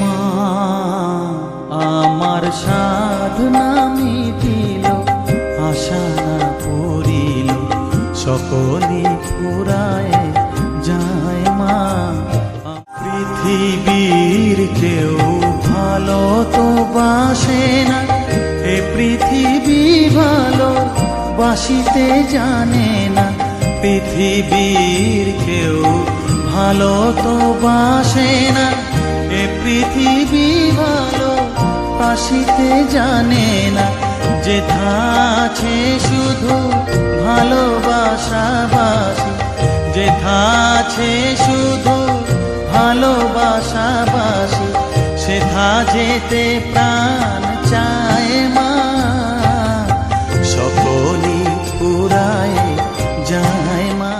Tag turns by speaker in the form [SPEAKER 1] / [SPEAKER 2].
[SPEAKER 1] মা, আমার সাধনা মিটিল, আশা না পড়িল সকলে পুরায় যায় মা। পৃথিবীর কেউ ভালো তো বাসে না, এ পৃথিবী ভালো বাসিতে জানে না। পৃথিবীর কেউ ভালো তো বাসে না পৃথিবী ভালো আসিতে জানে না যে আছে শুধু ভালোবাসা বাসি। যে আছে শুধু ভালোবাসা বাসি সেথা যেতে প্রাণ চায়।